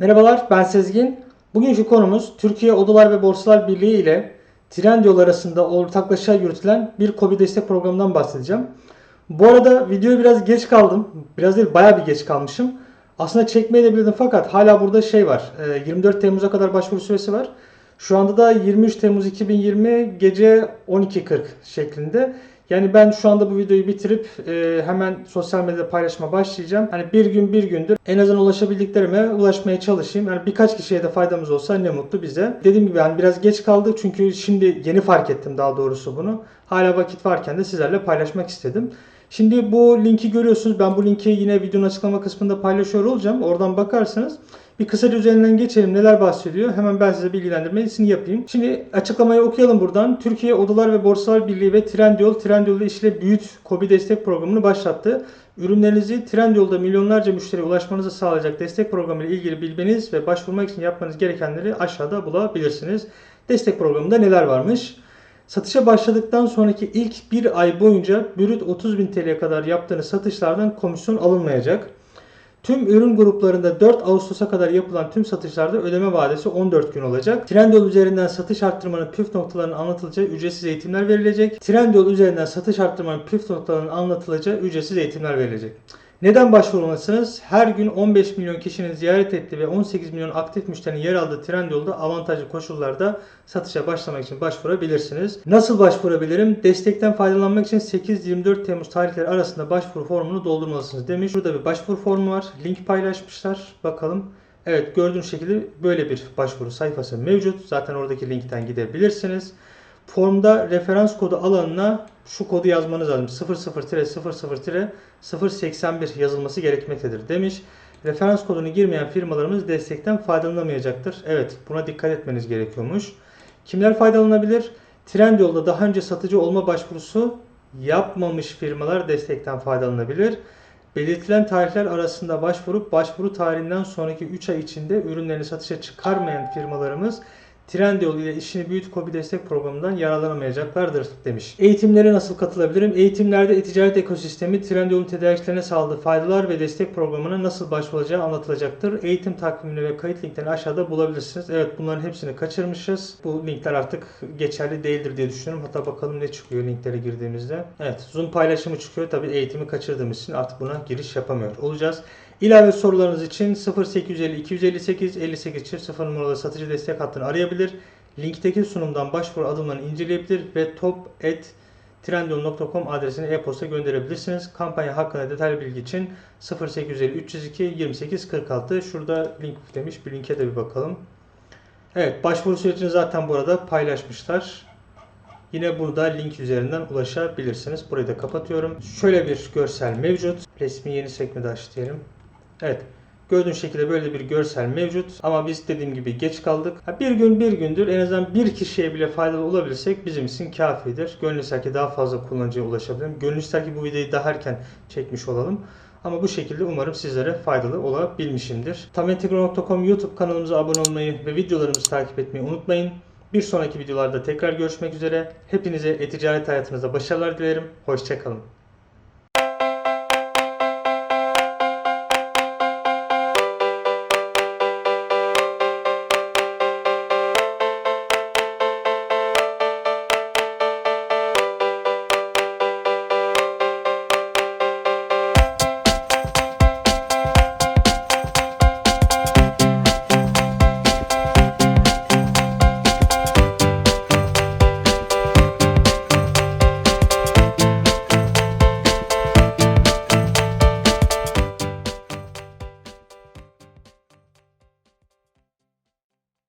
Merhabalar ben Sezgin. Bugünkü konumuz Türkiye Odalar ve Borsalar Birliği ile Trendyol arasında ortaklaşa yürütülen bir KOBİ destek programından bahsedeceğim. Bu arada videoya biraz geç kaldım. Biraz değil bayağı bir geç kalmışım. Aslında çekmeyi de bilirdim fakat hala burada şey var. e, 24 Temmuz'a kadar başvuru süresi var. Şu anda da 23 Temmuz 2020 gece 12.40 şeklinde. Yani ben şu anda bu videoyu bitirip e, hemen sosyal medyada paylaşma başlayacağım. Hani bir gün bir gündür en azından ulaşabildiklerime ulaşmaya çalışayım. Yani birkaç kişiye de faydamız olsa ne mutlu bize. Dediğim gibi hani biraz geç kaldık çünkü şimdi yeni fark ettim daha doğrusu bunu. Hala vakit varken de sizlerle paylaşmak istedim. Şimdi bu linki görüyorsunuz. Ben bu linki yine videonun açıklama kısmında paylaşıyor olacağım. Oradan bakarsınız. Bir kısaca üzerinden geçelim. Neler bahsediyor? Hemen ben size bilgilendirmesini yapayım. Şimdi açıklamayı okuyalım buradan. Türkiye Odalar ve Borsalar Birliği ve Trendyol, Trendyol işle Büyüt KOBİ destek programını başlattı. Ürünlerinizi Trendyol'da milyonlarca müşteriye ulaşmanızı sağlayacak destek programı ile ilgili bilmeniz ve başvurmak için yapmanız gerekenleri aşağıda bulabilirsiniz. Destek programında neler varmış? Satışa başladıktan sonraki ilk bir ay boyunca bürüt 30.000 TL'ye kadar yaptığınız satışlardan komisyon alınmayacak. Tüm ürün gruplarında 4 Ağustos'a kadar yapılan tüm satışlarda ödeme vadesi 14 gün olacak. Trendyol üzerinden satış arttırmanın püf noktalarının anlatılacağı ücretsiz eğitimler verilecek. Trendyol üzerinden satış arttırmanın püf noktalarının anlatılacağı ücretsiz eğitimler verilecek. Neden başvurmalısınız? Her gün 15 milyon kişinin ziyaret ettiği ve 18 milyon aktif müşterinin yer aldığı Trendyol'da avantajlı koşullarda satışa başlamak için başvurabilirsiniz. Nasıl başvurabilirim? Destekten faydalanmak için 8-24 Temmuz tarihleri arasında başvuru formunu doldurmalısınız demiş. Burada bir başvuru formu var. Link paylaşmışlar. Bakalım. Evet gördüğünüz şekilde böyle bir başvuru sayfası mevcut. Zaten oradaki linkten gidebilirsiniz. Formda referans kodu alanına şu kodu yazmanız lazım. 00-00-081 yazılması gerekmektedir demiş. Referans kodunu girmeyen firmalarımız destekten faydalanamayacaktır. Evet buna dikkat etmeniz gerekiyormuş. Kimler faydalanabilir? Trendyol'da daha önce satıcı olma başvurusu yapmamış firmalar destekten faydalanabilir. Belirtilen tarihler arasında başvurup başvuru tarihinden sonraki 3 ay içinde ürünlerini satışa çıkarmayan firmalarımız Trendyol ile işini büyüt kobi destek programından yararlanamayacaklardır demiş. Eğitimlere nasıl katılabilirim? Eğitimlerde e-ticaret ekosistemi Trendyol'un tedarikçilerine sağladığı faydalar ve destek programına nasıl başvurulacağı anlatılacaktır. Eğitim takvimini ve kayıt linklerini aşağıda bulabilirsiniz. Evet bunların hepsini kaçırmışız. Bu linkler artık geçerli değildir diye düşünüyorum. Hatta bakalım ne çıkıyor linklere girdiğimizde. Evet Zoom paylaşımı çıkıyor. Tabi eğitimi kaçırdığımız için artık buna giriş yapamıyor olacağız. İlave sorularınız için 0850 258 58 çift 0 numaralı satıcı destek hattını arayabilir. Linkteki sunumdan başvuru adımlarını inceleyebilir ve top@trendyol.com adresine e-posta gönderebilirsiniz. Kampanya hakkında detaylı bilgi için 0850 302 28 46 şurada link demiş. Bir linke de bir bakalım. Evet, başvuru sürecini zaten burada paylaşmışlar. Yine burada link üzerinden ulaşabilirsiniz. Burayı da kapatıyorum. Şöyle bir görsel mevcut. Resmi yeni sekmede aç diyelim. Evet. Gördüğünüz şekilde böyle bir görsel mevcut. Ama biz dediğim gibi geç kaldık. Bir gün bir gündür en azından bir kişiye bile faydalı olabilirsek bizim için kafidir. Gönül ister ki daha fazla kullanıcıya ulaşabilirim. Gönül ister ki bu videoyu daha erken çekmiş olalım. Ama bu şekilde umarım sizlere faydalı olabilmişimdir. Tamentegro.com YouTube kanalımıza abone olmayı ve videolarımızı takip etmeyi unutmayın. Bir sonraki videolarda tekrar görüşmek üzere. Hepinize e-ticaret hayatınızda başarılar dilerim. Hoşçakalın.